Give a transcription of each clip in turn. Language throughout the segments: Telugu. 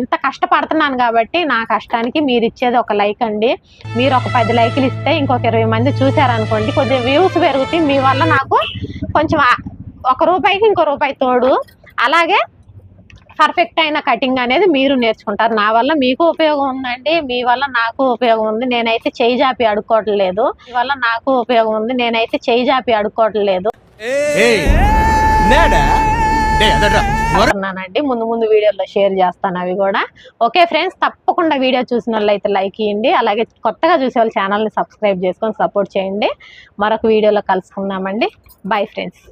ఇంత కష్టపడుతున్నాను కాబట్టి నా కష్టానికి మీరు ఇచ్చేది ఒక లైక్ అండి. మీరు ఒక పది లైకులు ఇస్తే ఇంకొక ఇరవై మంది చూసారనుకోండి కొద్దిగా వ్యూస్ పెరుగుతాయి. మీ వల్ల నాకు కొంచెం ఒక రూపాయికి ఇంకో రూపాయి తోడు. అలాగే పర్ఫెక్ట్ అయిన కటింగ్ అనేది మీరు నేర్చుకుంటారు. నా వల్ల మీకు ఉపయోగం ఉందండి. మీ వల్ల నాకు ఉపయోగం ఉంది. నేనైతే చేయి జాపి అడుకోవట్లేదు మీ వల్ల నాకు ఉపయోగం ఉంది. నేనైతే చేయి జాపి అడుక్కోవట్లేదు లేదు ముందు ముందు వీడియోలో షేర్ చేస్తాను అవి కూడా. ఓకే ఫ్రెండ్స్ తప్పకుండా వీడియో చూసిన వాళ్ళైతే లైక్ ఇవ్వండి అలాగే కొత్తగా చూసే వాళ్ళు ఛానల్ని సబ్స్క్రైబ్ చేసుకొని సపోర్ట్ చేయండి. మరొక వీడియోలో కలుసుకుందామండి. బై ఫ్రెండ్స్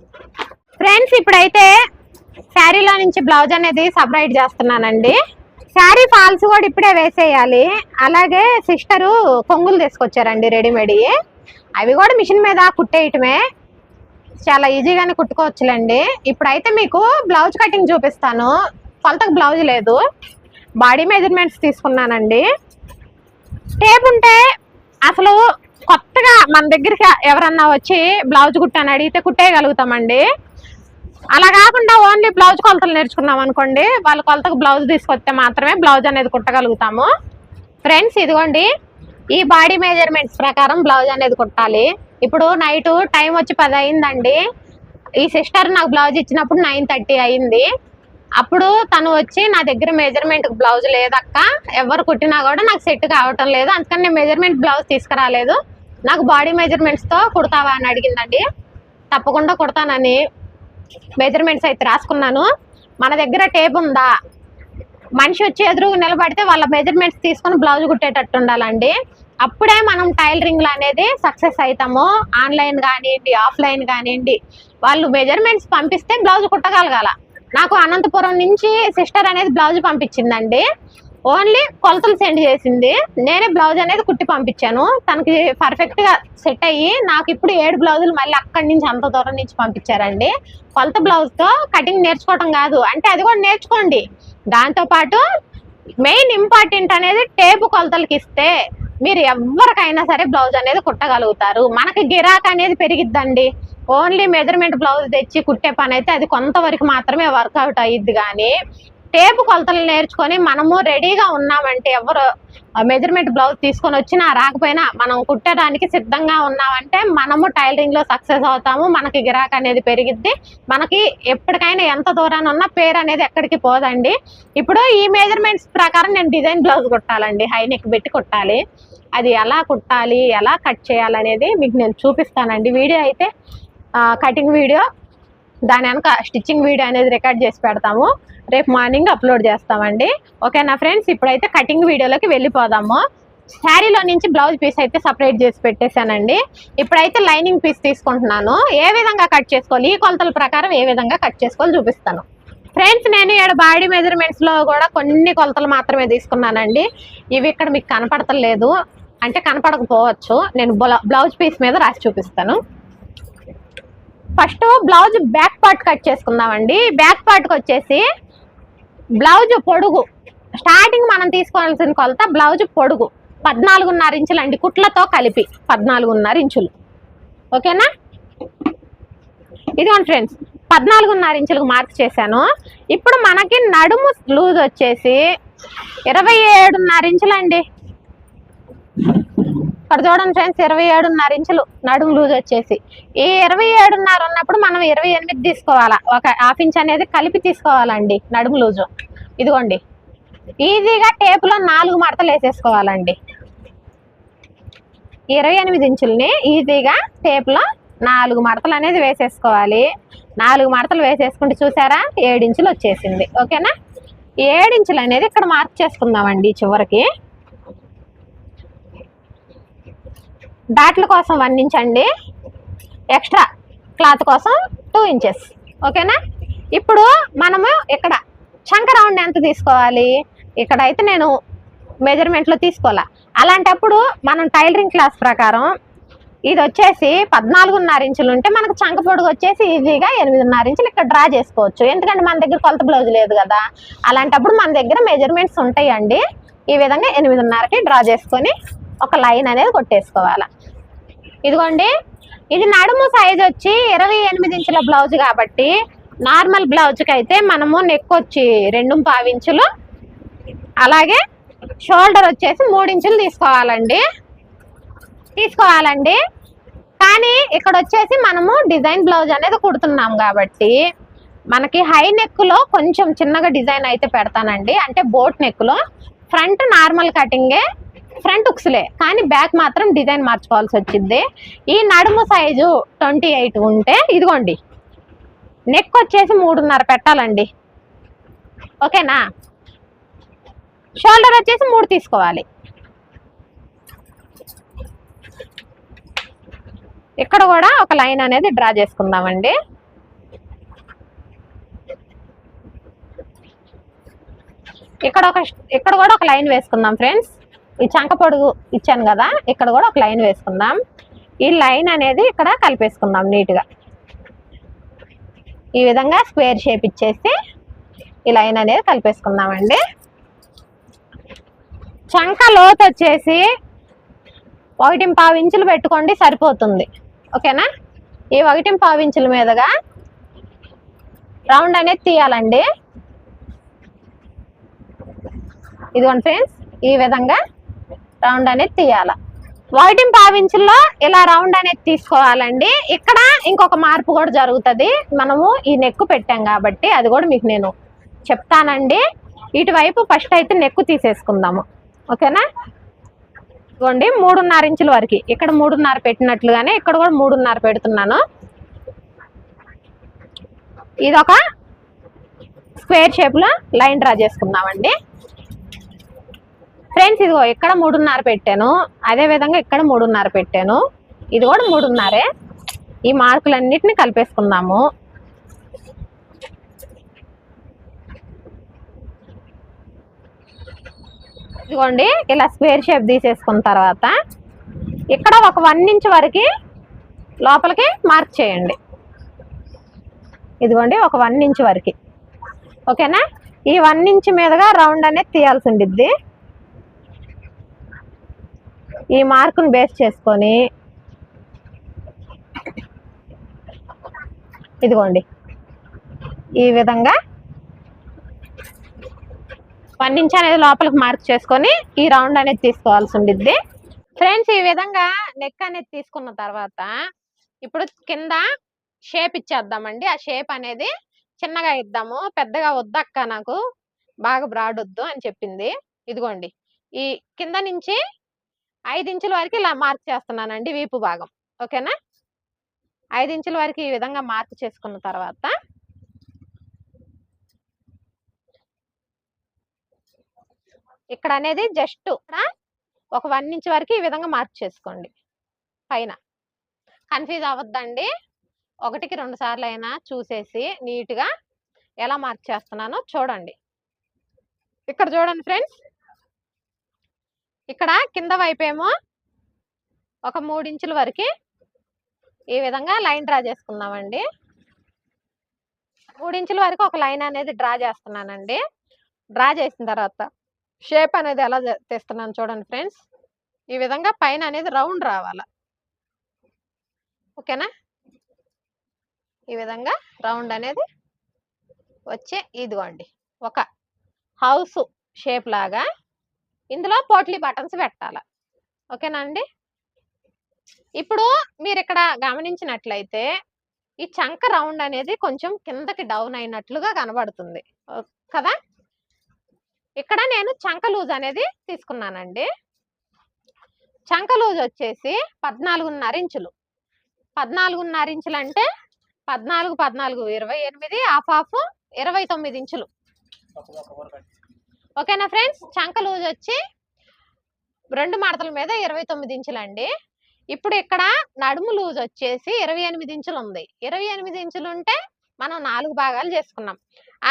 ఫ్రెండ్స్ ఇప్పుడైతే శారీలో నుంచి బ్లౌజ్ అనేది సపరేట్ చేస్తున్నానండి. శారీ ఫాల్స్ కూడా ఇప్పుడే వేసేయాలి. అలాగే సిస్టరు కొంగులు తీసుకొచ్చారండి రెడీమేడ్ అవి కూడా మిషన్ మీద కుట్టేయటమే. చాలా ఈజీగానే కుట్టుకోవచ్చులేండి. ఇప్పుడైతే మీకు బ్లౌజ్ కటింగ్ చూపిస్తాను. కొలతకు బ్లౌజ్ లేదు. బాడీ మెజర్మెంట్స్ తీసుకున్నానండి. టేప్ ఉంటే అసలు కొత్తగా మన దగ్గరికి ఎవరన్నా వచ్చి బ్లౌజ్ కుట్టని అడిగితే కుట్టేయగలుగుతామండి. అలా కాకుండా ఓన్లీ బ్లౌజ్ కొలతలు నేర్చుకున్నాం అనుకోండి వాళ్ళ కొలతకు బ్లౌజ్ తీసుకొస్తే మాత్రమే బ్లౌజ్ అనేది కుట్టగలుగుతాము. ఫ్రెండ్స్ ఇదిగోండి. ఈ బాడీ మెజర్మెంట్స్ ప్రకారం బ్లౌజ్ అనేది కుట్టాలి. ఇప్పుడు నైట్ టైం వచ్చి పది అయిందండి. ఈ సిస్టర్ నాకు బ్లౌజ్ ఇచ్చినప్పుడు నైన్ థర్టీ అయింది. అప్పుడు తను వచ్చి నా దగ్గర మెజర్మెంట్ బ్లౌజ్ లేదక్క. ఎవరు కుట్టినా కూడా నాకు సెట్ కావటం లేదు. అందుకని నేను మెజర్మెంట్ బ్లౌజ్ తీసుకురాలేదు. నాకు బాడీ మెజర్మెంట్స్తో కుడతావా అని అడిగిందండి. తప్పకుండా కుడతానని మెజర్మెంట్స్ అయితే రాసుకున్నాను. మన దగ్గర టేప్ ఉందా? మనిషి వచ్చి ఎదురు నిలబడితే వాళ్ళ మెజర్మెంట్స్ తీసుకొని బ్లౌజ్ కుట్టేటట్టు ఉండాలండి. అప్పుడే మనం టైలరింగ్లు అనేది సక్సెస్ అవుతాము ఆన్లైన్ కానివ్వండి ఆఫ్లైన్ కానివ్వండి వాళ్ళు మెజర్మెంట్స్ పంపిస్తే బ్లౌజ్ కుట్టగలగాల. నాకు అనంతపురం నుంచి సిస్టర్ అనేది బ్లౌజ్ పంపించిందండి. ఓన్లీ కొలతలు సెండ్ చేసింది. నేనే బ్లౌజ్ అనేది కుట్టి పంపించాను. తనకి పర్ఫెక్ట్గా సెట్ అయ్యి నాకు ఇప్పుడు ఏడు బ్లౌజులు మళ్ళీ అక్కడి నుంచి అంత దూరం నుంచి పంపించారండి. కొలత బ్లౌజ్తో కటింగ్ నేర్చుకోవటం కాదు. అంటే అది కూడా నేర్చుకోండి. దాంతో పాటు మెయిన్ ఇంపార్టెంట్ అనేది టేపు కొలతలకి ఇస్తే మీరు ఎవరికైనా సరే బ్లౌజ్ అనేది కుట్టగలుగుతారు. మనకి గిరాక్ అనేది పెరిగిద్దండి. ఓన్లీ మెజర్మెంట్ బ్లౌజ్ తెచ్చి కుట్టే పని అయితే అది కొంతవరకు మాత్రమే వర్కౌట్ అయ్యిద్ది కానీ టేపు కొలతలు నేర్చుకొని మనము రెడీగా ఉన్నామంటే ఎవరు మెజర్మెంట్ బ్లౌజ్ తీసుకొని వచ్చినా రాకపోయినా మనం కుట్టడానికి సిద్ధంగా ఉన్నామంటే మనము టైలరింగ్లో సక్సెస్ అవుతాము. మనకి గిరాక్ అనేది పెరిగిద్ది. మనకి ఎప్పటికైనా ఎంత దూరాన్ని ఉన్నా పేరు అనేది ఎక్కడికి పోదండి. ఇప్పుడు ఈ మెజర్మెంట్స్ ప్రకారం నేను డిజైన్ బ్లౌజ్ కుట్టాలండి. హై నెక్ పెట్టి కుట్టాలి. అది ఎలా కుట్టాలి ఎలా కట్ చేయాలనేది మీకు నేను చూపిస్తానండి. వీడియో అయితే కటింగ్ వీడియో దాని వెనక స్టిచ్చింగ్ వీడియో అనేది రికార్డ్ చేసి పెడతాము. రేపు మార్నింగ్ అప్లోడ్ చేస్తామండి. ఓకేనా ఫ్రెండ్స్? ఇప్పుడైతే కటింగ్ వీడియోలోకి వెళ్ళిపోదాము. శారీలో నుంచి బ్లౌజ్ పీస్ అయితే సపరేట్ చేసి పెట్టేశానండి. ఇప్పుడైతే లైనింగ్ పీస్ తీసుకుంటున్నాను. ఏ విధంగా కట్ చేసుకోవాలి? ఈ కొలతల ప్రకారం ఏ విధంగా కట్ చేసుకోవాలి చూపిస్తాను. ఫ్రెండ్స్ నేను ఇక్కడ బాడీ మెజర్మెంట్స్లో కూడా కొన్ని కొలతలు మాత్రమే తీసుకున్నానండి. ఇవి ఇక్కడ మీకు కనపడతలేదు. అంటే కనపడకపోవచ్చు. నేను బ్లౌజ్ పీస్ మీద రాసి చూపిస్తాను. First blouse back part cut చేసుకుందామండి. బ్యాక్ పార్ట్కి వచ్చేసి బ్లౌజ్ పొడుగు. స్టార్టింగ్ మనం తీసుకోవాల్సిన కొలత బ్లౌజ్ పొడుగు. పద్నాలుగున్నర ఇంచులు అండి. కుట్లతో కలిపి పద్నాలుగున్నర ఇంచులు. ఓకేనా? ఇదిగోండి ఫ్రెండ్స్. పద్నాలుగున్నర ఇంచులకు మార్క్ చేశాను. ఇప్పుడు మనకి నడుము లూజ్ వచ్చేసి ఇరవై ఏడున్నర ఇంచులండి. ఇక్కడ చూడండి ఫ్రెండ్స్ ఇరవై ఏడున్నర ఇంచులు నడుము లూజ్ వచ్చేసి. ఈ ఇరవై ఏడున్నర ఉన్నప్పుడు మనం ఇరవై ఎనిమిది తీసుకోవాలా. ఒక హాఫ్ ఇంచ్ అనేది కలిపి తీసుకోవాలండి నడుము లూజు. ఇదిగోండి. ఈజీగా టేపులో నాలుగు మడతలు వేసేసుకోవాలండి. ఇరవై ఎనిమిది ఇంచుల్ని ఈజీగా టేప్లో నాలుగు మడతలు అనేది వేసేసుకోవాలి. నాలుగు మడతలు వేసేసుకుంటే చూసారా? ఏడించులు వచ్చేసింది. ఓకేనా? ఏడించులు అనేది ఇక్కడ మార్క్ చేసుకుందామండి చివరికి. డాట్ల కోసం వన్ ఇంచ్ అండి. ఎక్స్ట్రా క్లాత్ కోసం టూ ఇంచెస్. ఓకేనా? ఇప్పుడు మనము ఇక్కడ చంక రౌండ్ ఎంత తీసుకోవాలి? ఇక్కడ అయితే నేను మెజర్మెంట్లో తీసుకోవాలా? అలాంటప్పుడు మనం టైలరింగ్ క్లాస్ ప్రకారం ఇది వచ్చేసి పద్నాలుగున్నర ఇంచులు ఉంటే మనకు చంక పొడుగు వచ్చేసి ఈజీగా ఎనిమిదిన్నర ఇంచులు ఇక్కడ డ్రా చేసుకోవచ్చు. ఎందుకంటే మన దగ్గర కొలత బ్లౌజ్ లేదు కదా. అలాంటప్పుడు మన దగ్గర మెజర్మెంట్స్ ఉంటాయండి. ఈ విధంగా ఎనిమిదిన్నరకి డ్రా చేసుకొని ఒక లైన్ అనేది కొట్టేసుకోవాలి. ఇదిగోండి. ఇది నడుము సైజ్ వచ్చి ఇరవై ఎనిమిది ఇంచుల బ్లౌజ్ కాబట్టి నార్మల్ బ్లౌజ్కి అయితే మనము నెక్ వచ్చి రెండు పావించులు అలాగే షోల్డర్ వచ్చేసి మూడు ఇంచులు తీసుకోవాలండి. తీసుకోవాలండి. కానీ ఇక్కడ వచ్చేసి మనము డిజైన్ బ్లౌజ్ అనేది కుడుతున్నాం కాబట్టి మనకి హై నెక్లో కొంచెం చిన్నగా డిజైన్ అయితే పెడతానండి. అంటే బోట్ నెక్లో ఫ్రంట్ నార్మల్ కటింగే ఫ్రంట్ ఉక్స్లే కానీ బ్యాక్ మాత్రం డిజైన్ మార్చుకోవాల్సి వచ్చింది. ఈ నడుము సైజు ట్వంటీ ఎయిట్ ఉంటే ఇదిగోండి. నెక్ వచ్చేసి మూడున్నర పెట్టాలండి. ఓకేనా? షోల్డర్ వచ్చేసి మూడు తీసుకోవాలి. ఇక్కడ కూడా ఒక లైన్ అనేది డ్రా చేసుకుందామండి. ఇక్కడ ఒక ఇక్కడ కూడా ఒక లైన్ వేసుకుందాం ఫ్రెండ్స్. ఈ చంక పొడుగు ఇచ్చాను కదా ఇక్కడ కూడా ఒక లైన్ వేసుకుందాం. ఈ లైన్ అనేది ఇక్కడ కలిపేసుకుందాం నీట్గా. ఈ విధంగా స్క్వేర్ షేప్ ఇచ్చేసి ఈ లైన్ అనేది కలిపేసుకుందామండి. చంక లోతు వచ్చేసి ఒకటి పావు ఇంచులు పెట్టుకోండి సరిపోతుంది. ఓకేనా? ఈ ఒకటి పావు ఇంచుల మీదుగా రౌండ్ అనేది తీయాలండి. ఇదిగోండి ఫ్రెండ్స్ ఈ విధంగా రౌండ్ అనేది తీయాల. ఒకటి పావించుల్లో ఇలా రౌండ్ అనేది తీసుకోవాలండి. ఇక్కడ ఇంకొక మార్పు కూడా జరుగుతుంది. మనము ఈ నెక్కు పెట్టాం కాబట్టి అది కూడా మీకు నేను చెప్తానండి. ఇటువైపు ఫస్ట్ అయితే నెక్కు తీసేసుకుందాము. ఓకేనా? ఇదిగోండి మూడున్నర ఇంచుల వరకు. ఇక్కడ మూడున్నర పెట్టినట్లుగానే ఇక్కడ కూడా మూడున్నర పెడుతున్నాను. ఇది ఒక స్క్వేర్ షేప్లో లైన్ డ్రా చేసుకుందామండి. ఫ్రెండ్స్ ఇదిగో ఇక్కడ మూడున్నర పెట్టాను. అదే విధంగా ఇక్కడ మూడున్నర పెట్టాను. ఇది కూడా మూడున్నరే. ఈ మార్కులన్నిటిని కలిపేసుకుందాము. ఇదిగోండి ఇలా స్క్వేర్ షేప్ తీసేసుకున్న తర్వాత ఇక్కడ ఒక వన్ ఇంచ్ వరకు లోపలికి మార్క్ చేయండి. ఇదిగోండి ఒక వన్ ఇంచ్ వరకు. ఓకేనా? ఈ వన్ ఇంచ్ మీదుగా రౌండ్ అనేది తీయాల్సి ఉండిద్ది. ఈ మార్కును బేస్ చేసుకొని ఇదిగోండి. ఈ విధంగా వన్ ఇంచ్ అనేది లోపలికి మార్క్ చేసుకొని ఈ రౌండ్ అనేది తీసుకోవాల్సి ఉండిద్ది. ఫ్రెండ్స్ ఈ విధంగా నెక్ అనేది తీసుకున్న తర్వాత ఇప్పుడు కింద షేప్ ఇచ్చేద్దామండి. ఆ షేప్ అనేది చిన్నగా ఇద్దాము. పెద్దగా వద్దక్క నాకు. బాగా బ్రాడ్ వద్దు అని చెప్పింది. ఇదిగోండి. ఈ కింద నుంచి ఐదు ఇంచుల వరకు ఇలా మార్క్ చేస్తున్నానండి వీపు భాగం. ఓకేనా? ఐదు ఇంచుల వరకు ఈ విధంగా మార్క్ చేసుకున్న తర్వాత ఇక్కడ అనేది జస్ట్ ఒక వన్ ఇంచ్ వరకు ఈ విధంగా మార్క్ చేసుకోండి. పైన. కన్ఫ్యూజ్ అవ్వద్దండి. ఒకటికి రెండు సార్లు అయినా చూసేసి నీట్గా ఎలా మార్క్ చేస్తున్నానో చూడండి. ఇక్కడ చూడండి ఫ్రెండ్స్. ఇక్కడ కింద వైపేమో ఒక మూడు ఇంచుల వరకు ఈ విధంగా లైన్ డ్రా చేసుకుందామండి. మూడు ఇంచుల వరకు ఒక లైన్ అనేది డ్రా చేస్తున్నానండి. డ్రా చేసిన తర్వాత షేప్ అనేది ఎలా తీస్తున్నాను చూడండి ఫ్రెండ్స్. ఈ విధంగా పైన అనేది రౌండ్ రావాలి. ఓకేనా? ఈ విధంగా రౌండ్ అనేది వచ్చే ఇదిగోండి. ఒక హౌస్ షేప్ లాగా ఇందులో పోట్లీ బటన్స్ పెట్టాలి. ఓకేనా అండి ఇప్పుడు మీరు ఇక్కడ గమనించినట్లయితే ఈ చంక రౌండ్ అనేది కొంచెం కిందకి డౌన్ అయినట్లుగా కనబడుతుంది. కదా? ఇక్కడ నేను చంక లూజ్ అనేది తీసుకున్నానండి. చంక లూజ్ వచ్చేసి పద్నాలుగున్నర ఇంచులు. పద్నాలుగున్నర ఇంచులు అంటే పద్నాలుగు పద్నాలుగు ఇరవై ఎనిమిది హాఫ్ హాఫ్ ఇరవై తొమ్మిది ఇంచులు. ఓకేనా ఫ్రెండ్స్? చంక లూజ్ వచ్చి రెండు మడతల మీద ఇరవై తొమ్మిది ఇంచులు అండి ఇప్పుడు ఇక్కడ నడుము లూజ్ వచ్చేసి ఇరవై ఎనిమిది ఇంచులు ఉంది ఇరవై ఎనిమిది ఇంచులు ఉంటే మనం నాలుగు భాగాలు చేసుకున్నాం.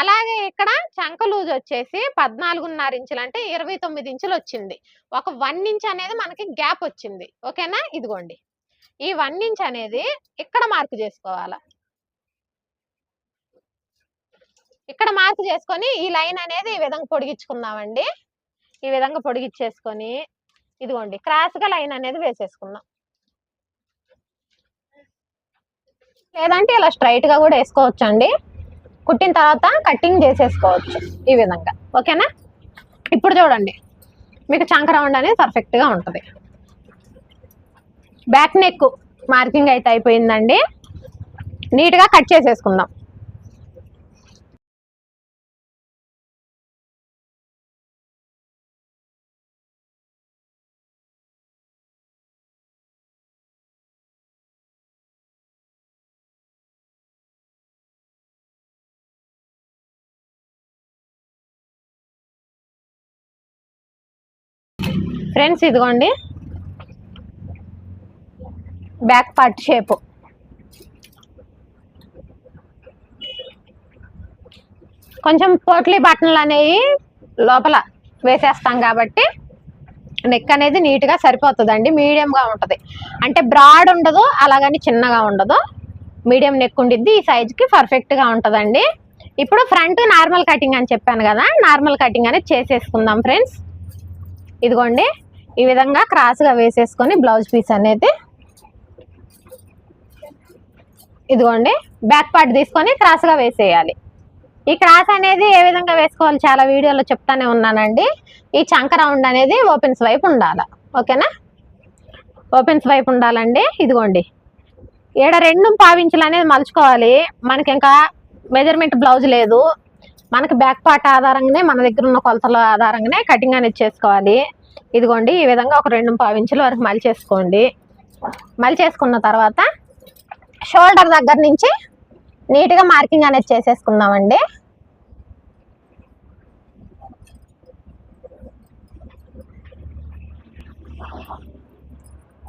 అలాగే ఇక్కడ చంక లూజ్ వచ్చేసి పద్నాలుగున్నర ఇంచులు అంటే ఇరవై తొమ్మిది ఇంచులు వచ్చింది ఒక వన్ ఇంచ్ అనేది మనకి గ్యాప్ వచ్చింది. ఓకేనా? ఇదిగోండి. ఈ వన్ ఇంచ్ అనేది ఇక్కడ మార్పు చేసుకోవాలి? ఇక్కడ మార్క్ చేసుకొని ఈ లైన్ అనేది ఈ విధంగా పొడిగించుకుందామండి. ఈ విధంగా పొడిగించేసుకొని ఇదిగోండి క్రాస్గా లైన్ అనేది వేసేసుకుందాం. లేదంటే ఇలా స్ట్రైట్గా కూడా వేసుకోవచ్చు అండి కుట్టిన తర్వాత కటింగ్ చేసేసుకోవచ్చు ఈ విధంగా. ఓకేనా? ఇప్పుడు చూడండి మీకు చంకరౌండ్ అనేది పర్ఫెక్ట్గా ఉంటుంది. బ్యాక్ నెక్ మార్కింగ్ అయితే అయిపోయిందండి. నీట్గా కట్ చేసేసుకుందాం. ఫ్రెండ్స్ ఇదిగోండి. Back part shape. కొంచెం పోట్లీ బటన్లు అనేవి లోపల వేసేస్తాం కాబట్టి నెక్ అనేది నీట్గా సరిపోతుందండి. మీడియంగా ఉంటుంది. అంటే బ్రాడ్ ఉండదు అలాగని చిన్నగా ఉండదు. మీడియం నెక్ ఉండిద్ది ఈ సైజుకి పర్ఫెక్ట్గా ఉంటుందండి. ఇప్పుడు ఫ్రంట్ నార్మల్ కటింగ్ అని చెప్పాను కదా నార్మల్ కటింగ్ అనేది చేసేసుకుందాం ఫ్రెండ్స్. ఇదిగోండి. ఈ విధంగా క్రాస్గా వేసేసుకొని బ్లౌజ్ పీస్ అనేది ఇదిగోండి బ్యాక్ పార్ట్ తీసుకొని క్రాస్గా వేసేయాలి. ఈ క్రాస్ అనేది ఏ విధంగా వేసుకోవాలి చాలా వీడియోలో చెప్తానే ఉన్నానండి. ఈ చంక రౌండ్ అనేది ఓపెన్స్ వైపు ఉండాలి. ఓకేనా? ఓపెన్స్ వైపు ఉండాలండి. ఇదిగోండి ఈడ రెండు పావించులు అనేది మలుచుకోవాలి. మనకి ఇంకా మెజర్మెంట్ బ్లౌజ్ లేదు. మనకి బ్యాక్ పార్ట్ ఆధారంగానే మన దగ్గర ఉన్న కొలతల ఆధారంగానే కటింగ్ అనేది చేసుకోవాలి. ఇదిగోండి ఈ విధంగా ఒక రెండు పావించుల వరకు మలిచేసుకోండి మలిచేసుకున్న తర్వాత షోల్డర్ దగ్గర నుంచి నీట్గా మార్కింగ్ అనేది చేసేసుకుందామండి.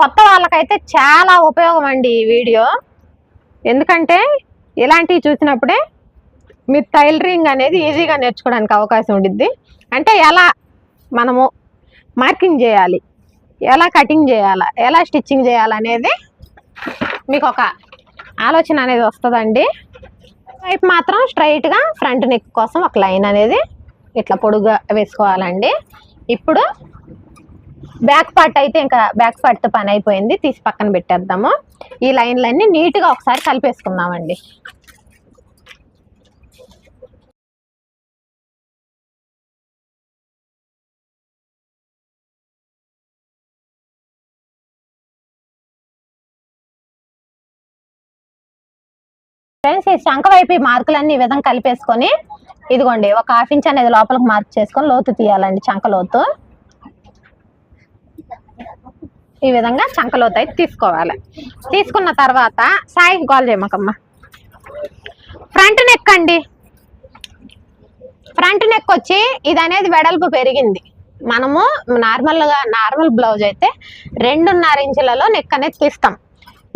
కొత్త వాళ్ళకైతే చాలా ఉపయోగం అండి ఈ వీడియో. ఎందుకంటే ఇలాంటివి చూసినప్పుడే మీరు టైలరింగ్ అనేది ఈజీగా నేర్చుకోవడానికి అవకాశం ఉండిద్ది. అంటే ఎలా మనము మార్కింగ్ చేయాలి. ఎలా కటింగ్ చేయాలా ఎలా స్టిచ్చింగ్ చేయాలనేది మీకు ఒక ఆలోచన అనేది వస్తుందండి. వైపు మాత్రం స్ట్రైట్గా ఫ్రంట్ నెక్ కోసం ఒక లైన్ అనేది ఇట్లా పొడుగా వేసుకోవాలండి. ఇప్పుడు బ్యాక్ పార్ట్ అయితే ఇంకా బ్యాక్ పార్ట్తో పని అయిపోయింది తీసి పక్కన పెట్టేద్దాము. ఈ లైన్లన్నీ నీట్గా ఒకసారి కలిపేసుకుందామండి. ఫ్రెండ్స్ ఈ శంఖ వైపు ఈ మార్కులన్నీ ఈ విధంగా కలిపేసుకొని ఇదిగోండి ఒక హాఫ్ ఇంచ్ అనేది లోపలికి మార్క్ చేసుకొని లోతు తీయాలండి చంక లోతు. ఈ విధంగా చంక లోతు అయితే తీసుకోవాలి. తీసుకున్న తర్వాత సాయి కాల్ చేయమకమ్మ. ఫ్రంట్ నెక్ అండి ఫ్రంట్ నెక్ వచ్చి ఇది అనేది వెడల్పు పెరిగింది. మనము నార్మల్గా నార్మల్ బ్లౌజ్ అయితే రెండున్నర ఇంచులలో నెక్ అనేది తీస్తాం.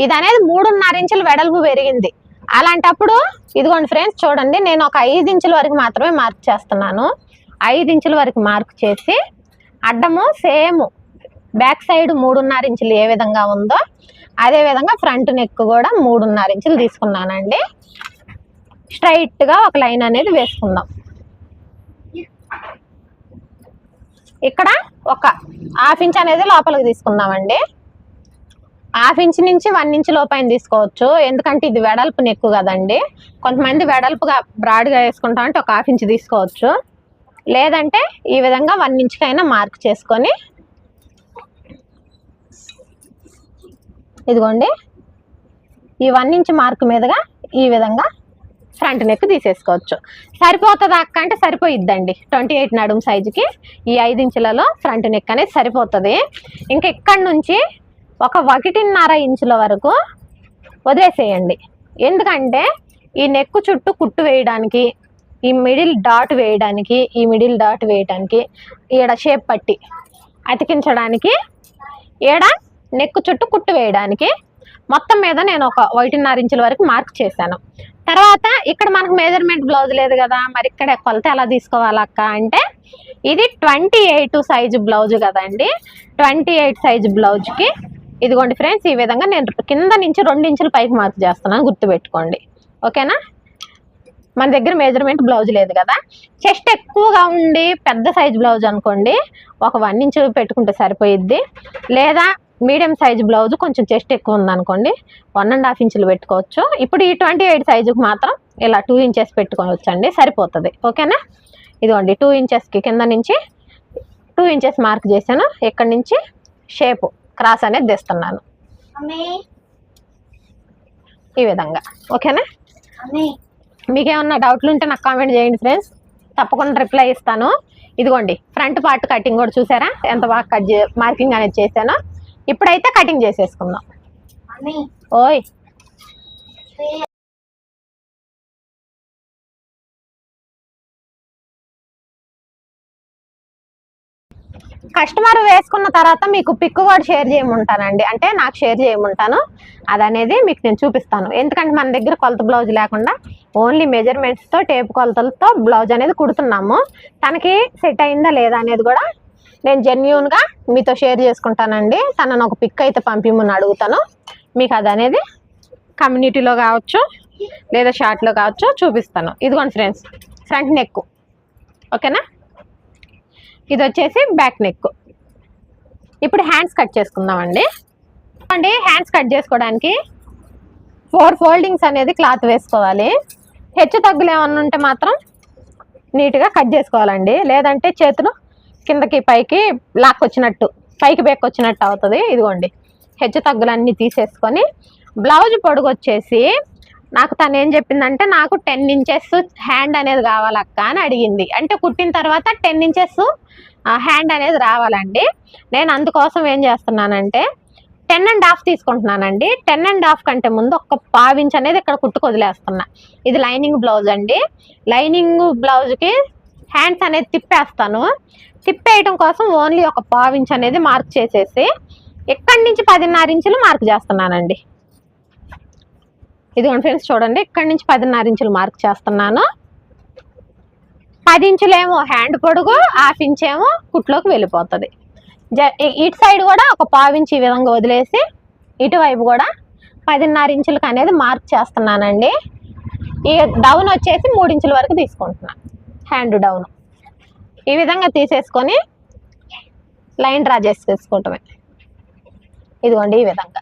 ఇది అనేది మూడున్నర ఇంచులు వెడల్పు పెరిగింది. అలాంటప్పుడు ఇదిగోండి ఫ్రెండ్స్ చూడండి నేను ఒక ఐదు ఇంచుల వరకు మాత్రమే మార్క్ చేస్తున్నాను. ఐదు ఇంచుల వరకు మార్క్ చేసి అడ్డము సేమ్ బ్యాక్ సైడ్ మూడున్నర ఇంచులు ఏ విధంగా ఉందో అదే విధంగా ఫ్రంట్ నెక్ కూడా మూడున్నర ఇంచులు తీసుకున్నానండి. స్ట్రైట్గా ఒక లైన్ అనేది వేసుకుందాం. ఇక్కడ ఒక హాఫ్ ఇంచ్ అనేది లోపలికి తీసుకుందామండి. హాఫ్ ఇంచ్ నుంచి వన్ ఇంచ్ లోపైన తీసుకోవచ్చు. ఎందుకంటే ఇది వెడల్పు నెక్కు కదండి. కొంతమంది వెడల్పుగా బ్రాడ్గా వేసుకుంటాం అంటే ఒక హాఫ్ ఇంచ్ తీసుకోవచ్చు. లేదంటే ఈ విధంగా వన్ ఇంచ్కైనా మార్క్ చేసుకొని ఇదిగోండి. ఈ వన్ ఇంచ్ మార్క్ మీదుగా ఈ విధంగా ఫ్రంట్ నెక్ తీసేసుకోవచ్చు. సరిపోతుందా అక్క అంటే సరిపోయిద్దండి. ట్వంటీ ఎయిట్ నడుము సైజుకి ఈ ఐదు ఇంచులలో ఫ్రంట్ నెక్ అనేది సరిపోతుంది. ఇంకా ఇక్కడ నుంచి ఒక ఒకటిన్నర ఇంచుల వరకు వదిలేసేయండి. ఎందుకంటే ఈ నెక్ చుట్టూ కుట్టు వేయడానికి ఈ మిడిల్ డాట్ వేయడానికి ఈ మిడిల్ డాట్ వేయడానికి ఈడ షేప్ పట్టి అతికించడానికి ఈడ నెక్ చుట్టూ కుట్టు వేయడానికి మొత్తం మీద నేను ఒక ఒకటిన్నర ఇంచుల వరకు మార్క్ చేశాను. తర్వాత ఇక్కడ మనకు మెజర్మెంట్ బ్లౌజ్ లేదు కదా మరి ఇక్కడ కొలత ఎలా తీసుకోవాలక్క అంటే ఇది ట్వంటీ ఎయిట్ సైజు బ్లౌజ్ కదండి. ట్వంటీ ఎయిట్ సైజు బ్లౌజ్కి ఇదిగోండి ఫ్రెండ్స్ ఈ విధంగా నేను కింద నుంచి రెండు ఇంచులు పైకి మార్క్ చేస్తున్నాను గుర్తుపెట్టుకోండి. ఓకేనా? మన దగ్గర మెజర్మెంట్ బ్లౌజ్ లేదు కదా? చెస్ట్ ఎక్కువగా ఉండి పెద్ద సైజ్ బ్లౌజ్ అనుకోండి ఒక వన్ ఇంచ్ పెట్టుకుంటే సరిపోయిద్ది. లేదా మీడియం సైజ్ బ్లౌజ్ కొంచెం చెస్ట్ ఎక్కువ ఉందనుకోండి వన్ అండ్ హాఫ్ ఇంచులు పెట్టుకోవచ్చు. ఇప్పుడు ఈ ట్వంటీ ఎయిట్ సైజుకి మాత్రం ఇలా టూ ఇంచెస్ పెట్టుకోవచ్చండి సరిపోతుంది. ఓకేనా? ఇదిగోండి టూ ఇంచెస్కి కింద నుంచి టూ ఇంచెస్ మార్క్ చేశాను. ఇక్కడ నుంచి? షేప్ క్రాస్ అనేది తెస్తున్నాను. ఈ విధంగా. ఓకేనా? మీకేమన్నా డౌట్లు ఉంటే నాకు కామెంట్ చేయండి ఫ్రెండ్స్. తప్పకుండా రిప్లై ఇస్తాను. ఇదిగోండి ఫ్రంట్ పార్ట్ కటింగ్ కూడా చూసారా? ఎంత బాగా కట్ చే మార్కింగ్ అనేది చేశానో. ఇప్పుడైతే కటింగ్ చేసేసుకుందాం. ఓయ్. కస్టమర్ వేసుకున్న తర్వాత మీకు పిక్ కూడా షేర్ చేయమంటానండి. అంటే నాకు షేర్ చేయమంటాను. అది అనేది మీకు నేను చూపిస్తాను. ఎందుకంటే మన దగ్గర కొలత బ్లౌజ్ లేకుండా ఓన్లీ మెజర్మెంట్స్తో టేప్ కొలతలతో బ్లౌజ్ అనేది కుడుతున్నాము. తనకి సెట్ అయిందా లేదా అనేది కూడా నేను జెన్యున్గా మీతో షేర్ చేసుకుంటానండి. తనను ఒక పిక్ అయితే పంపిమని అడుగుతాను. మీకు అది అనేది కమ్యూనిటీలో కావచ్చు లేదా షార్ట్లో కావచ్చు చూపిస్తాను. ఇదిగోండి ఫ్రెండ్స్ ఫ్రంట్ నెక్ ఓకేనా? ఇది వచ్చేసి బ్యాక్ నెక్. ఇప్పుడు హ్యాండ్స్ కట్ చేసుకుందామండి. అండి హ్యాండ్స్ కట్ చేసుకోవడానికి ఫోర్ ఫోల్డింగ్స్ అనేది క్లాత్ వేసుకోవాలి. హెచ్చు తగ్గులు ఏమన్నా ఉంటే మాత్రం నీట్గా కట్ చేసుకోవాలండి. లేదంటే చేతులు కిందకి పైకి లాక్ వచ్చినట్టు పైకి బెక్ వచ్చినట్టు అవుతుంది. ఇదిగోండి హెచ్చు తగ్గులన్నీ తీసేసుకొని బ్లౌజ్ పొడుగు వచ్చేసి నాకు తను ఏం చెప్పిందంటే నాకు టెన్ ఇంచెస్ హ్యాండ్ అనేది కావాలక్క అని అడిగింది. అంటే కుట్టిన తర్వాత టెన్ ఇంచెస్ హ్యాండ్ అనేది రావాలండి. నేను అందుకోసం ఏం చేస్తున్నానంటే టెన్ అండ్ హాఫ్ తీసుకుంటున్నానండి. టెన్ అండ్ హాఫ్ కంటే ముందు ఒక పావించ్ అనేది ఇక్కడ కుట్టుకొదిలేస్తున్నా ఇది లైనింగ్ బ్లౌజ్ అండి. లైనింగ్ బ్లౌజ్కి హ్యాండ్స్ అనేది తిప్పేస్తాను. తిప్పేయటం కోసం ఓన్లీ ఒక పావించ్ అనేది మార్క్ చేసేసి ఇక్కడి నుంచి పదిన్నర ఇంచులు మార్క్ చేస్తున్నానండి. ఇదిగోండి ఫ్రెండ్స్ చూడండి ఇక్కడి నుంచి పదిన్నర ఇంచులు మార్క్ చేస్తున్నాను. పది ఇంచులేమో హ్యాండ్ పొడుగు హాఫ్ ఇంచ్ ఏమో కుట్లోకి వెళ్ళిపోతుంది. జ ఇటు సైడ్ కూడా ఒక పావించి ఈ విధంగా వదిలేసి ఇటువైపు కూడా పదిన్నర ఇంచులకు అనేది మార్క్ చేస్తున్నానండి. ఈ డౌన్ వచ్చేసి మూడు ఇంచుల వరకు తీసుకుంటున్నాను హ్యాండ్ డౌన్ ఈ విధంగా తీసేసుకొని లైన్ డ్రా చేసి తీసుకుంటామే ఇదిగోండి ఈ విధంగా.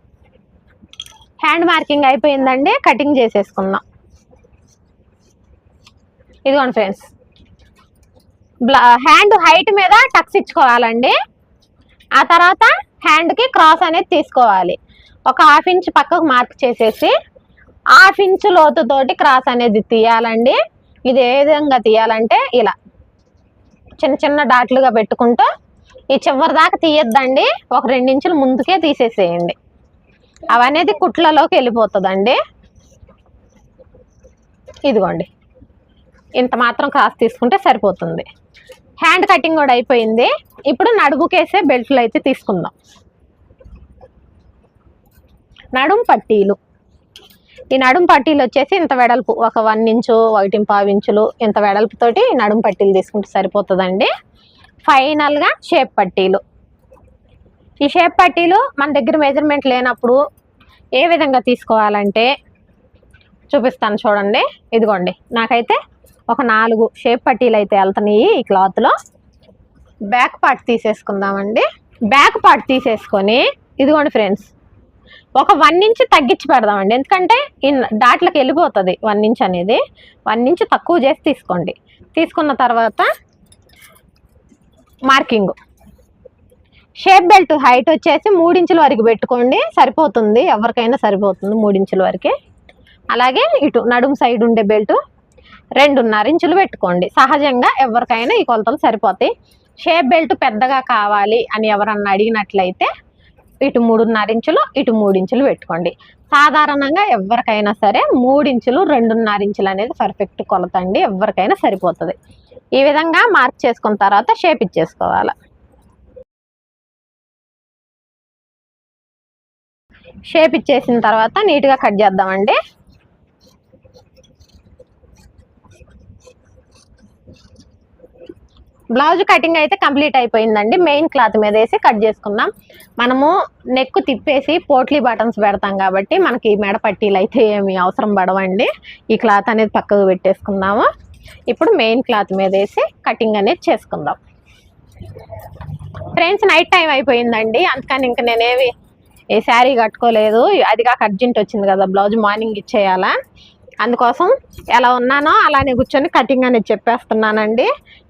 హ్యాండ్ మార్కింగ్ అయిపోయిందండి కటింగ్ చేసేసుకుందాం ఇదిగోండి ఫ్రెండ్స్. బ్లా హ్యాండ్ హైట్ మీద టక్స్ ఇచ్చుకోవాలండి. ఆ తర్వాత హ్యాండ్కి క్రాస్ అనేది తీసుకోవాలి. ఒక హాఫ్ ఇంచ్ పక్కకు మార్క్ చేసేసి హాఫ్ ఇంచ్ లోతుతోటి క్రాస్ అనేది తీయాలండి. ఇది ఏ విధంగా తీయాలంటే ఇలా. చిన్న చిన్న డాట్లుగా పెట్టుకుంటూ ఈ చివరి దాకా తీయొద్దండి. ఒక రెండించులు ముందుకే తీసేసేయండి. అవనేది కుట్లలోకి వెళ్ళిపోతుందండి ఇదిగోండి. ఇంత మాత్రం క్రాస్ తీసుకుంటే సరిపోతుంది. హ్యాండ్ కటింగ్ కూడా అయిపోయింది. ఇప్పుడు నడుముకేసే బెల్ట్లు అయితే తీసుకుందాం. నడుం పట్టీలు. ఈ నడుం పట్టీలు వచ్చేసి ఇంత వెడల్పు ఒక వన్ ఇంచు ఒకటి పావు ఇంచులు ఇంత వెడల్పుతోటి నడుం పట్టీలు తీసుకుంటే సరిపోతుందండి. ఫైనల్గా షేప్ పట్టీలు. ఈ షేప్ పట్టీలు మన దగ్గర మెజర్మెంట్ లేనప్పుడు ఏ విధంగా తీసుకోవాలంటే చూపిస్తాను చూడండి. ఇదిగోండి. నాకైతే ఒక నాలుగు షేప్ పట్టీలు అయితే వెళ్తున్నాయి ఈ క్లాత్లో బ్యాక్ పార్ట్ తీసేసుకుందామండి. బ్యాక్ పార్ట్ తీసేసుకొని ఇదిగోండి ఫ్రెండ్స్ ఒక వన్ ఇంచ్ తగ్గించి పెడదామండి. ఎందుకంటే ఈ డాట్లకు వెళ్ళిపోతుంది వన్ ఇంచ్ అనేది. వన్ ఇంచ్ తక్కువ చేసి తీసుకోండి. తీసుకున్న తర్వాత మార్కింగ్ షేప్ బెల్ట్ హైట్ వచ్చేసి మూడించుల వరకు పెట్టుకోండి. సరిపోతుంది. ఎవరికైనా సరిపోతుంది మూడించుల వరకే. అలాగే ఇటు నడుము సైడ్ ఉండే బెల్ట్ రెండున్నర ఇంచులు పెట్టుకోండి. సహజంగా ఎవరికైనా ఈ కొలతలు సరిపోతాయి. షేప్ బెల్ట్ పెద్దగా కావాలి అని ఎవరన్నా అడిగినట్లయితే ఇటు మూడున్నర ఇంచులు ఇటు మూడు ఇంచులు పెట్టుకోండి. సాధారణంగా ఎవరికైనా సరే మూడించులు రెండున్నర ఇంచులు అనేది పర్ఫెక్ట్ కొలత అండి. ఎవరికైనా సరిపోతుంది. ఈ విధంగా మార్క్ చేసుకున్న తర్వాత షేప్ ఇచ్చేసుకోవాలి. షేప్ ఇచ్చేసిన తర్వాత నీట్గా కట్ చేద్దామండి. బ్లౌజ్ కటింగ్ అయితే కంప్లీట్ అయిపోయిందండి. మెయిన్ క్లాత్ మీద వేసి కట్ చేసుకుందాం. మనము నెక్ తిప్పేసి పోట్లీ బటన్స్ పెడతాం కాబట్టి మనకి మెడ పట్టీలు అయితే ఏమి అవసరం పడవండి. ఈ క్లాత్ అనేది పక్కకు పెట్టేసుకుందాము. ఇప్పుడు మెయిన్ క్లాత్ మీద వేసి కటింగ్ అనేది చేసుకుందాం. ఫ్రెండ్స్ నైట్ టైం అయిపోయిందండి. అందుకని ఇంకా నేనేవి ఏ శారీ కట్టుకోలేదు. అది కాక అర్జెంట్ వచ్చింది కదా బ్లౌజ్ మార్నింగ్ ఇచ్చేయాలా. అందుకోసం ఎలా ఉన్నానో అలానే కూర్చొని కటింగ్ అనేది చెప్పేస్తున్నానండి.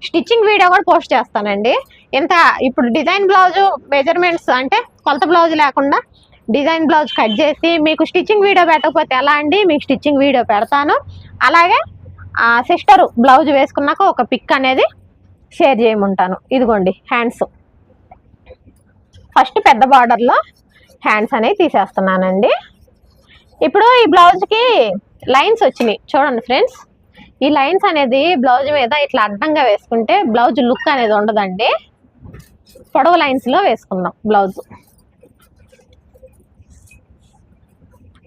స్టిచ్చింగ్ వీడియో కూడా పోస్ట్ చేస్తానండి. ఇంత ఇప్పుడు డిజైన్ బ్లౌజు మెజర్మెంట్స్ అంటే కొలత బ్లౌజ్ లేకుండా డిజైన్ బ్లౌజ్ కట్ చేసి మీకు స్టిచ్చింగ్ వీడియో పెట్టకపోతే ఎలా అండి? మీకు స్టిచ్చింగ్ వీడియో పెడతాను. అలాగే సిస్టర్ బ్లౌజ్ వేసుకున్నాక ఒక పిక్ అనేది షేర్ చేయమంటాను. ఇదిగోండి హ్యాండ్స్. ఫస్ట్ పెద్ద బార్డర్లో హ్యాండ్స్ అనేవి తీసేస్తున్నానండి. ఇప్పుడు ఈ బ్లౌజ్కి లైన్స్ వచ్చినాయి. చూడండి ఫ్రెండ్స్ ఈ లైన్స్ అనేది బ్లౌజ్ మీద ఇట్లా అడ్డంగా వేసుకుంటే బ్లౌజ్ లుక్ అనేది ఉండదండి. పొడవు లైన్స్లో వేసుకుందాం బ్లౌజ్.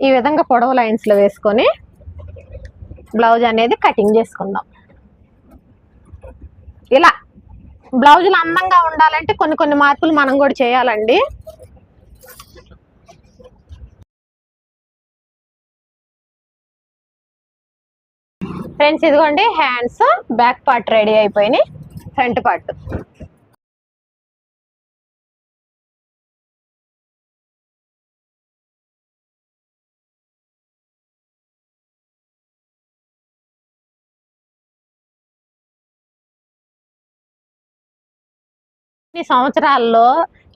ఈ విధంగా పొడవు లైన్స్లో వేసుకొని బ్లౌజ్ అనేది కటింగ్ చేసుకుందాం. ఇలా బ్లౌజులు అందంగా ఉండాలంటే కొన్ని కొన్ని మార్పులు మనం కూడా చేయాలండి. ఫ్రెండ్స్ ఇదిగోండి హ్యాండ్స్ బ్యాక్ పార్ట్ రెడీ అయిపోయినాయి ఫ్రంట్ పార్ట్. ఎన్ని సంవత్సరాల్లో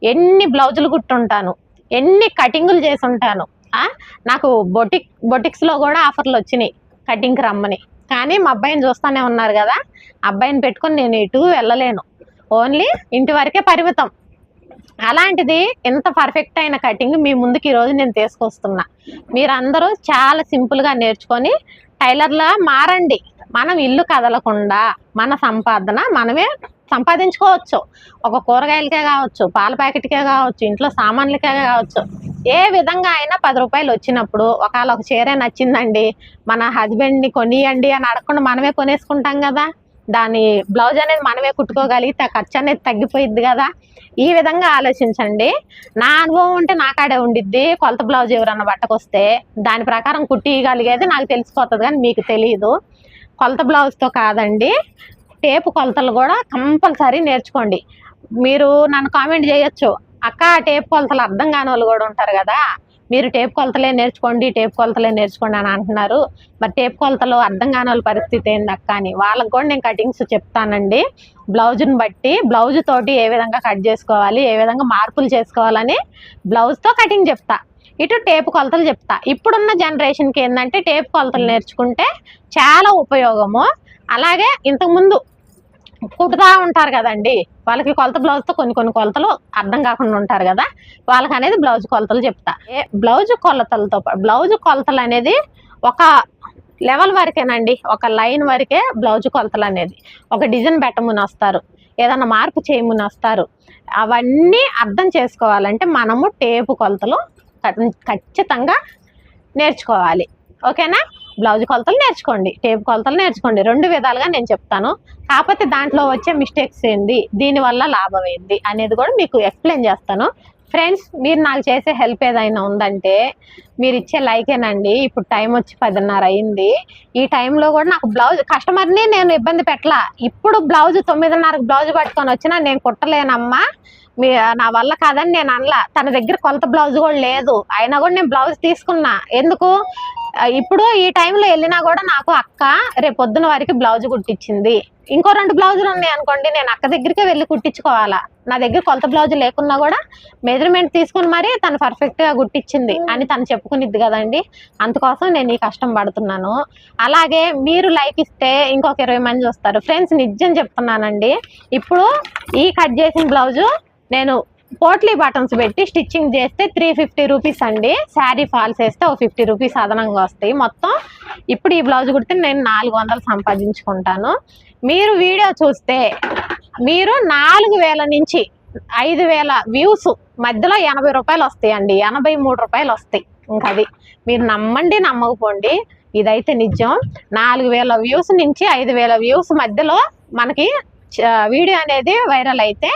ఎన్ని బ్లౌజులు కుట్టుంటాను ఎన్ని కటింగులు చేసి ఉంటాను నాకు బొటిక్ బొటిక్స్లో కూడా ఆఫర్లు వచ్చినాయి కటింగ్కి రమ్మని. కానీ మా అబ్బాయిని చూస్తానే ఉన్నారు కదా అబ్బాయిని పెట్టుకొని నేను ఇటు వెళ్ళలేను. ఓన్లీ ఇంటి వరకే పరిమితం. అలాంటిది ఇంత పర్ఫెక్ట్ అయిన కటింగ్ మీ ముందుకు ఈరోజు నేను తీసుకొస్తున్నా. మీరందరూ చాలా సింపుల్గా నేర్చుకొని టైలర్లా మారండి. మనం ఇల్లు కదలకుండా మన సంపాదన మనమే సంపాదించుకోవచ్చు. ఒక కూరగాయలకే కావచ్చు పాల ప్యాకెట్కే కావచ్చు ఇంట్లో సామాన్లకే కావచ్చు. ఏ విధంగా అయినా పది రూపాయలు వచ్చినప్పుడు ఒకవేళ ఒక చీరే నచ్చిందండి మన హస్బెండ్ని కొనియండి అని అడగకుండా మనమే కొనేసుకుంటాం కదా. దాని బ్లౌజ్ అనేది మనమే కుట్టుకోగలిగితే ఖర్చు అనేది తగ్గిపోయిద్ది కదా. ఈ విధంగా ఆలోచించండి. నా అనుభవం ఉంటే నా కాడే ఉండిద్ది. కొలత బ్లౌజ్ ఎవరన్నా పట్టకొస్తే దాని ప్రకారం కుట్టియగలిగేది నాకు తెలిసిపోతుంది కానీ మీకు తెలియదు కొలత బ్లౌజ్తో కాదండి టేపు కొలతలు కూడా కంపల్సరీ నేర్చుకోండి. మీరు నన్ను కామెంట్ చేయొచ్చు. అక్క టేప్ కొలతలు అర్థం కాని వాళ్ళు కూడా ఉంటారు కదా. మీరు టేప్ కొలతలే నేర్చుకోండి టేప్ కొలతలే నేర్చుకోండి అని అంటున్నారు. మరి టేప్ కొలతలు అర్థం కాని వాళ్ళ పరిస్థితి ఏంది అక్క అని. వాళ్ళకి కూడా నేను కటింగ్స్ చెప్తానండి. బ్లౌజ్ని బట్టి బ్లౌజ్ తోటి ఏ విధంగా కట్ చేసుకోవాలి ఏ విధంగా మార్పులు చేసుకోవాలని బ్లౌజ్తో కటింగ్ చెప్తా. ఇటు టేప్ కొలతలు చెప్తా. ఇప్పుడున్న జనరేషన్కి ఏంటంటే టేప్ కొలతలు నేర్చుకుంటే చాలా ఉపయోగము. అలాగే ఇంతకుముందు కుట్టుతా ఉంటారు కదండి. వాళ్ళకి కొలత బ్లౌజ్తో కొన్ని కొన్ని కొలతలు అర్థం కాకుండా ఉంటారు కదా. వాళ్ళకి అనేది బ్లౌజ్ కొలతలు చెప్తా. ఏ బ్లౌజ్ కొలతలతో బ్లౌజ్ కొలతలు అనేది ఒక లెవెల్ వరకేనండి. ఒక లైన్ వరకే బ్లౌజ్ కొలతలు అనేది. ఒక డిజైన్ పెట్టముని వస్తారు. ఏదన్నా మార్పు చేయముని వస్తారు. అవన్నీ అర్థం చేసుకోవాలంటే మనము టేపు కొలతలు ఖచ్చితంగా నేర్చుకోవాలి. ఓకేనా? బ్లౌజ్ కొలతలు నేర్చుకోండి టేప్ కొలతలు నేర్చుకోండి. రెండు విధాలుగా నేను చెప్తాను. కాకపోతే దాంట్లో వచ్చే మిస్టేక్స్ ఏంది? దీనివల్ల లాభం ఏంది? అనేది కూడా మీకు ఎక్స్ప్లెయిన్ చేస్తాను. ఫ్రెండ్స్ మీరు నాకు చేసే హెల్ప్ ఏదైనా ఉందంటే మీరు ఇచ్చే లైకేనండి ఇప్పుడు టైం వచ్చి పదిన్నర అయింది. ఈ టైంలో కూడా నాకు బ్లౌజ్ కస్టమర్ని నేను ఇబ్బంది పెట్టలా. ఇప్పుడు బ్లౌజ్ తొమ్మిదిన్నరకు బ్లౌజ్ పట్టుకొని వచ్చినా నేను కుట్టలేనమ్మా. మీ నా వల్ల కాదని నేను అనలా. తన దగ్గర కొలత బ్లౌజ్ కూడా లేదు. అయినా కూడా నేను బ్లౌజ్ తీసుకున్నా. ఎందుకు? ఇప్పుడు ఈ టైంలో వెళ్ళినా కూడా నాకు అక్క రేపు పొద్దున వరకు బ్లౌజ్ కుట్టించింది. ఇంకో రెండు బ్లౌజులు ఉన్నాయి అనుకోండి నేను అక్క దగ్గరికే వెళ్ళి కుట్టించుకోవాలా? నా దగ్గర కొలత బ్లౌజ్ లేకున్నా కూడా మెజర్మెంట్ తీసుకుని మరి తను పర్ఫెక్ట్గా కుట్టించింది అని తను చెప్పుకునిద్ది కదండి. అందుకోసం నేను ఈ కష్టం పడుతున్నాను. అలాగే మీరు లైక్ ఇస్తే ఇంకొక ఇరవై మంది వస్తారు. ఫ్రెండ్స్ నిజం చెప్తున్నానండి. ఇప్పుడు ఈ కట్ చేసిన బ్లౌజు నేను పోట్లీ బటన్స్ పెట్టి స్టిచ్చింగ్ చేస్తే త్రీ ఫిఫ్టీ రూపీస్ అండి. శారీ ఫాల్స్ వేస్తే ఒక ఫిఫ్టీ రూపీస్ అదనంగా వస్తాయి. మొత్తం ఇప్పుడు ఈ బ్లౌజ్ కుడితే నేను నాలుగు వందలు సంపాదించుకుంటాను. మీరు వీడియో చూస్తే మీరు నాలుగు వేల నుంచి ఐదు వేల వ్యూస్ మధ్యలో ఎనభై రూపాయలు వస్తాయండి. ఎనభై మూడు రూపాయలు వస్తాయి. ఇంకది అది మీరు నమ్మండి నమ్మకపోండి. ఇదైతే నిజం. నాలుగు వేల వ్యూస్ నుంచి ఐదు వేల వ్యూస్ మధ్యలో మనకి వీడియో అనేది వైరల్ అయితే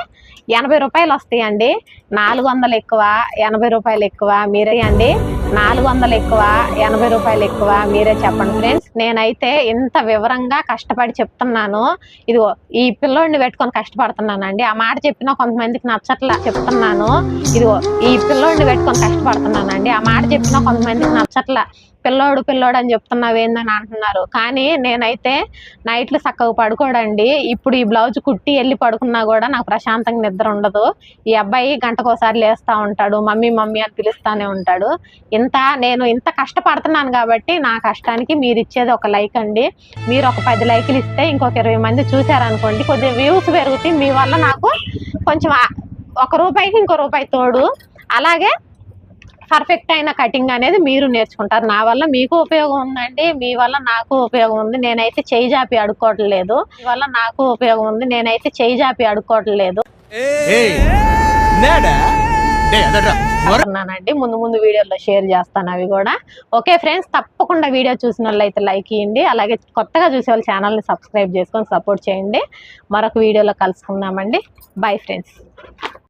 ఎనభై రూపాయలు వస్తాయండి నాలుగు వందలు ఎక్కువ ఎనభై రూపాయలు ఎక్కువ మీరే అండి. నాలుగు వందలు ఎక్కువ ఎనభై రూపాయలు ఎక్కువ మీరే చెప్పండి. ఫ్రెండ్స్ నేనైతే ఇంత వివరంగా కష్టపడి చెప్తున్నాను. ఇదిగో ఈ పిల్లోడిని పెట్టుకొని కష్టపడుతున్నానండి. ఆ మాట చెప్పినా కొంతమందికి నచ్చట్లా చెప్తున్నాను. ఇదిగో ఈ పిల్లోడిని పెట్టుకొని కష్టపడుతున్నానండి. ఆ మాట చెప్పినా కొంతమందికి నచ్చట్లా పిల్లోడు పిల్లోడు అని చెప్తున్నావు ఏందని అంటున్నారు. కానీ నేనైతే నైట్లు చక్కగా పడుకోడండి. ఇప్పుడు ఈ బ్లౌజ్ కుట్టి వెళ్ళి పడుకున్నా కూడా నాకు ప్రశాంతంగా నిద్ర ఉండదు. ఈ అబ్బాయి గంట గంటకోసారి లేస్తూ ఉంటాడు మమ్మీ మమ్మీ అని పిలుస్తూనే ఉంటాడు. ఇంత నేను ఇంత కష్టపడుతున్నాను కాబట్టి నా కష్టానికి మీరు ఇచ్చేది ఒక లైక్ అండి. మీరు ఒక పది లైకులు ఇస్తే ఇంకొక ఇరవై మంది చూశారనుకోండి కొద్దిగా వ్యూస్ పెరుగుతాయి. మీ వల్ల నాకు కొంచెం ఒక రూపాయికి ఇంకో రూపాయి తోడు. అలాగే పర్ఫెక్ట్ అయిన కటింగ్ అనేది మీరు నేర్చుకుంటారు. నా వల్ల మీకు ఉపయోగం ఉందండి మీ వల్ల నాకు ఉపయోగం ఉంది. నేనైతే చేయి జాపి అడుకోవట్లేదు మీ వల్ల నాకు ఉపయోగం ఉంది నేనైతే చేయి జాపి అడుక్కోవట్లేదు. లేదు అండి ముందు ముందు వీడియోలో షేర్ చేస్తాను అవి కూడా. ఓకే ఫ్రెండ్స్ తప్పకుండా వీడియో చూసిన వాళ్ళైతే లైక్ ఇవ్వండి అలాగే కొత్తగా చూసే వాళ్ళ ఛానల్ని సబ్స్క్రైబ్ చేసుకొని సపోర్ట్ చేయండి. మరొక వీడియోలో కలుసుకుందామండి. Bye friends.